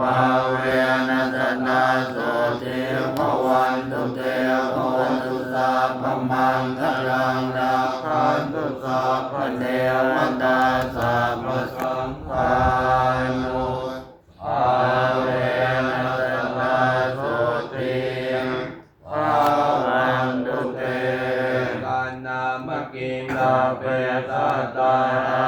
ภาเวนัสนาโสติภวันตุเตภวันตุสัพมังคลังรักขันตุสัพเทวตาสัพสังฆานุภาเวนัสนาโสติภวันตุเตกานามกิงกาเปตตา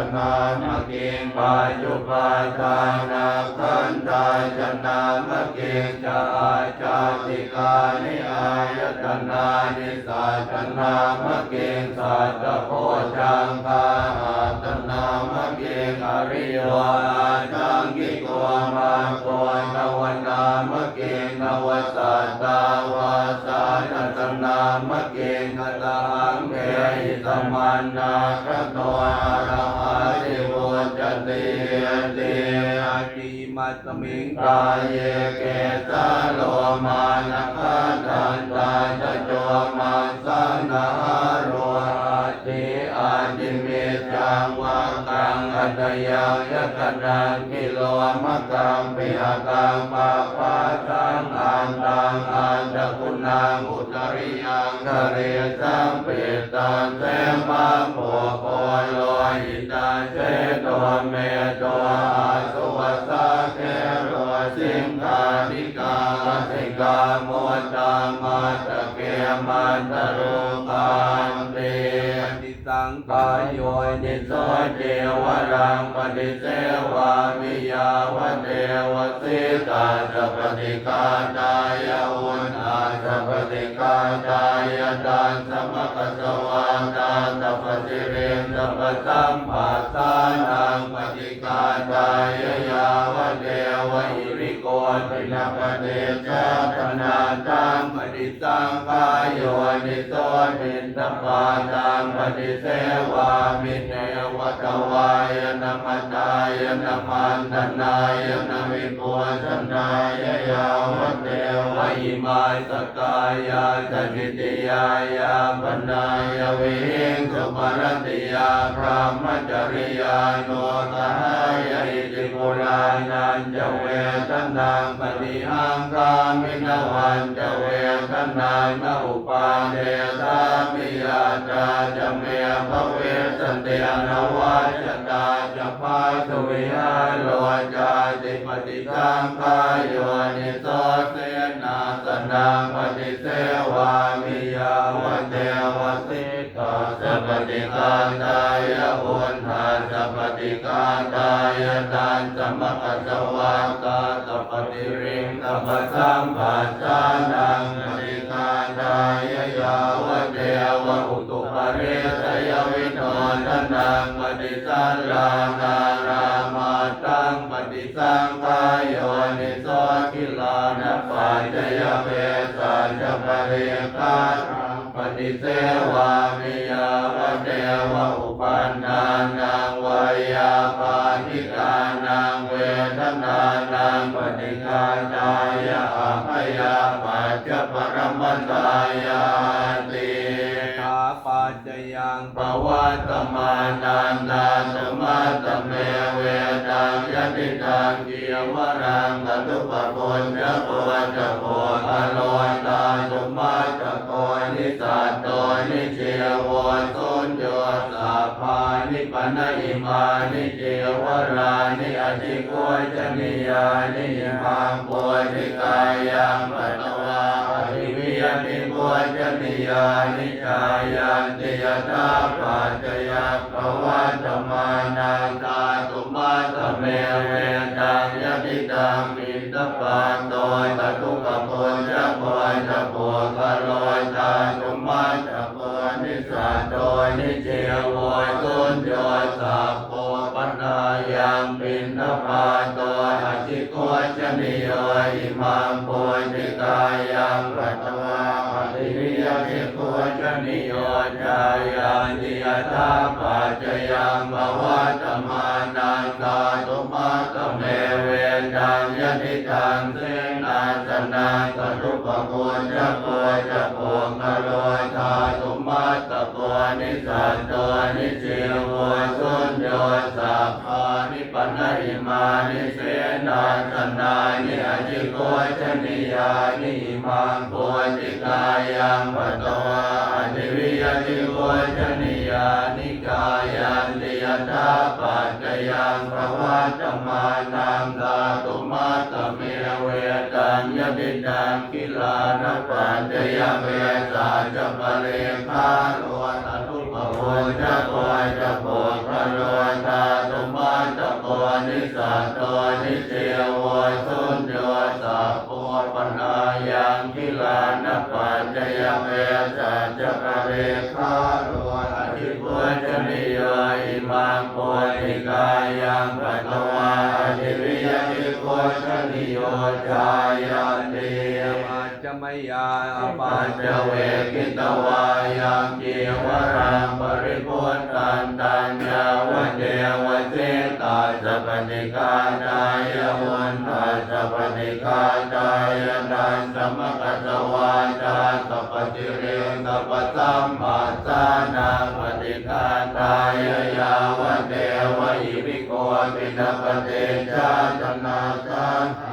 ปัญจนามกิปัจจุปัฏฐานาคันตาจนามกิจาจาติกานิอายตนานิสัจนามกิสัจโพชังคาอาตนามกิอริยอาจังกิโกมาโกนวนามกินวสัตตาวาสานตนามกิกตังเกหิตมันนา ติมัตมิงกายเยเกสาโลมานะคาตันตาจโจมาสนาโรอาติอาติเมจังวะกังอัตยังยะกนังกิโลมะกังปิหกังปะปะสังอันตังอันตะคุณังอุตริยังกะเรสัมเปตันเสมาโพโพโลหิตาเจโตเมตอา สิกาโมตังมาตะเกมันตรุกันเตปฏิสังกายโยนิโสโสเจวรังปฏิเสวามิยาวเทวสิตาสัพพิกาตายอุณอาสัพพิกาตายตานสมะกัสวาตาสัพสิเรนสัพสัมปัสสานังปฏิกาตายยาวเทวหิริโก ตินาปเดชะธนาตังปฏิสังกายโยนิโสตินตปาตังปฏิเสวามิเนวตวายนามัตายนามันตนายนาวิปุชนายยาวเทวอิมาสกายาจจิตยายาปนายวิหิงสุปรติยาพรหมจริยาโนกหายิ ปุรานันจะเวทนังปฏิหังกามินวันจะเวทนานอุปาเดสามิยาจาจะเมภเวสันเตนวัจตาจะพาสวิหาโลจาติปฏิสังขายโยนิโสเสนาสนังปฏิเสวามิยาวเทวสิตาสัพพิกาตายทานสมกัสวาตาสัพพิริงสัพสัมปัสสานังปฏิกาตายยาวเทวอุตุปเรสยวิโนทนังปฏิสันลานารามาตังปฏิสังขายโยนิโสกิลานะปัจจยเวสัจปเรกาปฏิเสวามิยาวเทวอุปันนานา มัตตายาติทาปัจจยังปวัตมานันดาสมาตเมเวตังยติตังเกียวรังกัตุปปุญญะปุจจะโพอโลตาสมาตโกนิสัตโตนิเจโวสุญโยสัพพานิปันอิมานิเจวรานิอธิโกจนิยานิมังปุจิกายังปต ภิวิยติปุจนิยานิจายันติยตาปัจจยปวัตมานังตาตุมาตเมเวตังยติตังมินตปาโตตตุกปุญญะปุญญะปุกโลตาตุมาตปุนิสัตโตนิเจวโวตุนโยสัพโพปนายังปินทปาโตอจิโกจนิยอิมังปุจิ ตุมาตโกนิสัตโตนิจิโวสุญโยสัพพานิปันหิมานิเสนาสนานิอจิโกชนิยานิมังโกจิกายังปตวาอธิวิยติโกชนิยานิกายันติยตาปา ยังภวัตมานังตาตุมาตเมเวตัญญติตังกิลานปัจจยเวสาจะปะเลคาโลตทุปโภจะโกจะโภคโลตาตุมาตโกนิสัตโตนิเจโวสุญโยสัพโพปนายังกิลานปัจจยเวสาจะปะเลคาโลอธิปุจนิโย มังโพธิกายังปัตตวาอิริยติโกชนิโยจายันติปัจจมยาปัญจจจเวกิตวายังจีวรังปริพุทธันตัญญาวเดวเจ ปนิกาตายวันตาสปนิกาตายนันสมกัสวาจาสัพจิเรนสัพสัมปัสสานาปนิกาตายยาวเดวอิริโกปินปเตชาตนาสังช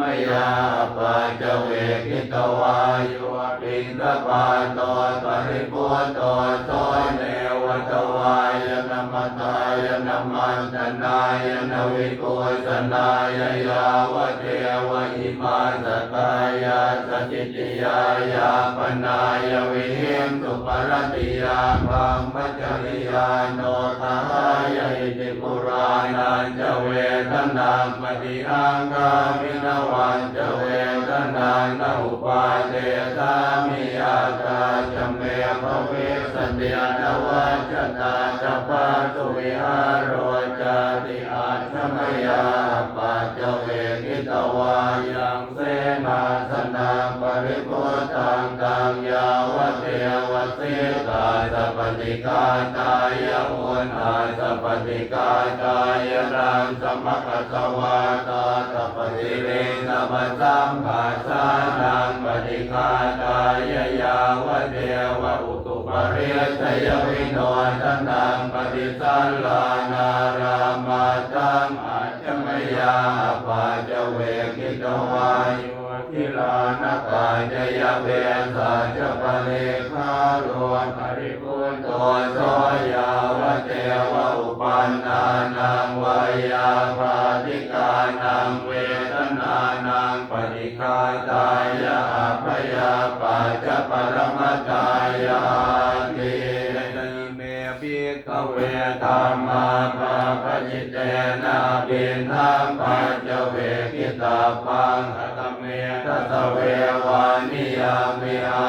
มยาปัจจเวกิตวายุปินทปาตปริปุตตโตเนวตวายนมตายนมันตนายนวิโกสนายยาวเทวอิมาสกายาสจิตยายาปนายวิเหมสุปรติยาพังมมจริยาโนทายอิติปุรา นันจะเวทนาปฏิอังกามินวันจะเวทนานุปาเทสามิอาตาจเมภเวสันเดียนวัจตาจะปาตุวิหารโรจติอาชมยา ตังตังยาวเทวสิตาสัพพิกาตายอุณาสัพพิกาตายรังสมกัสวาตาสัพพิเรนัมสัมภาสานังปฏิกาตายยาวเทวอุตุปเริยสยวิโนทนังปฏิสัลลานารา ยาปัจจปรมตายาติเมปิกเวธรรมาปะปจิตเตนะปินทังปัจจเวกิตาปังอัตเมตัสเววานิยามิอา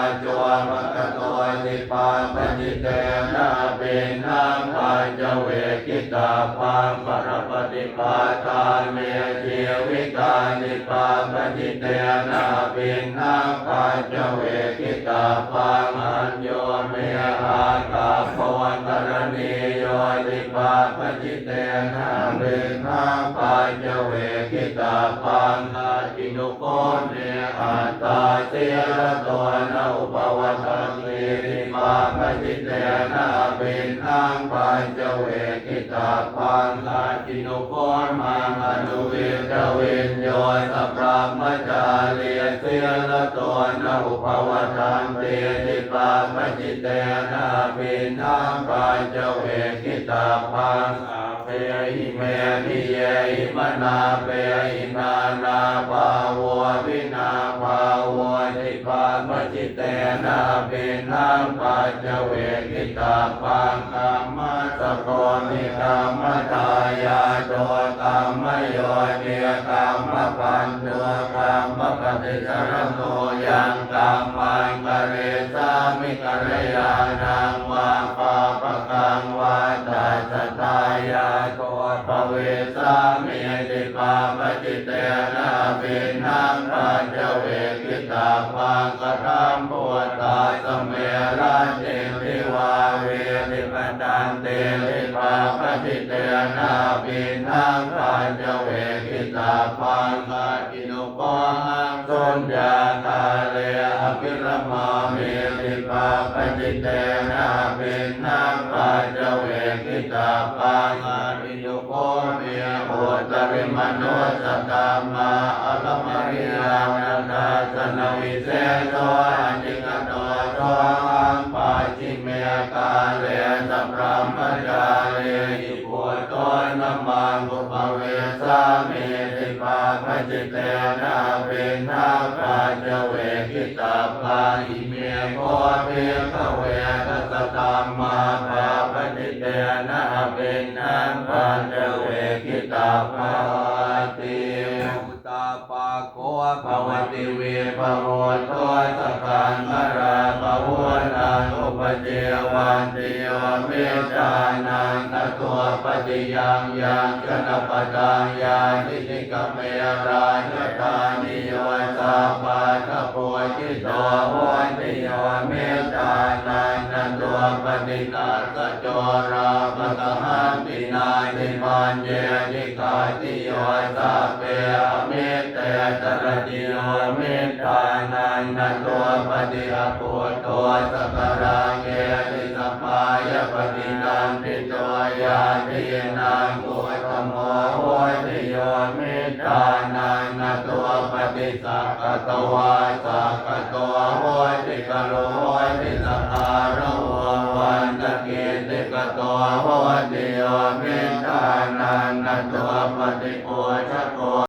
ตาปังปรปฏิปาทาเมชีวิกานิปาปจิตเตนะปินทังปัจจเวกิตาปังอัญโยเมหากาภวันตรณีโยติปาปจิตเตนะเบนะปัจเจเวกิตาปังอาจินุโกเนอัตตาเสระตัวนาอุปวัตติติปาปจิตเตนะเบนะปัจเจเว ปังอาจินุโกมังอนุวิตวินโยสัพพมจารีเสระตัวนาอุปวัตติติปาปจิตเตนะเบนะปัจเจเวกิตาปังอาเปหิเมหิเยหิมนาเปหินานาภาววิ นะเบนะปัจเจเวกิตาปังกามัสโกมิกามตายาโดกามโยเนกามปันโดกามปฏิสรโนยังกามันกเรสามิกเรยานังวาปาปะกังวาตาสตายา เวติปตันเตติปาปจิเตนะปินนังปัญจเวกิตาปังคาอินุปังสุญญาคาเลอภิรมาเมติปาปจิเตนะปินังปัญจเวกิตาปังคาอินุปะเมอุตริมโนสตามาอัลมาริยานาคาสนวิเศษโตอันติ นะเป็นนาปัจเวกิตาปาอิเมโกเปขเวกัสตามาปาปจิเตนะเป็นนาปัจเวกิตาปาติอุตาปาโกภวติเวปโหโตสกันมราปะวนานุปเจวันติโยเมตานังตตัวปฏิยังยังชนะปตังยานิสิกเมราช ปฏิตัสสะโจราปะหันตินาติปัญเยนิกาติโยสาเปอเมตเตตระติโยเมตตานันนตัวปฏิอาปุตโตสักการะเกติสัมมายปฏินันติตัวยาติยนังกุตโมโหติโยเมตตานันนตัวปฏิสักตวา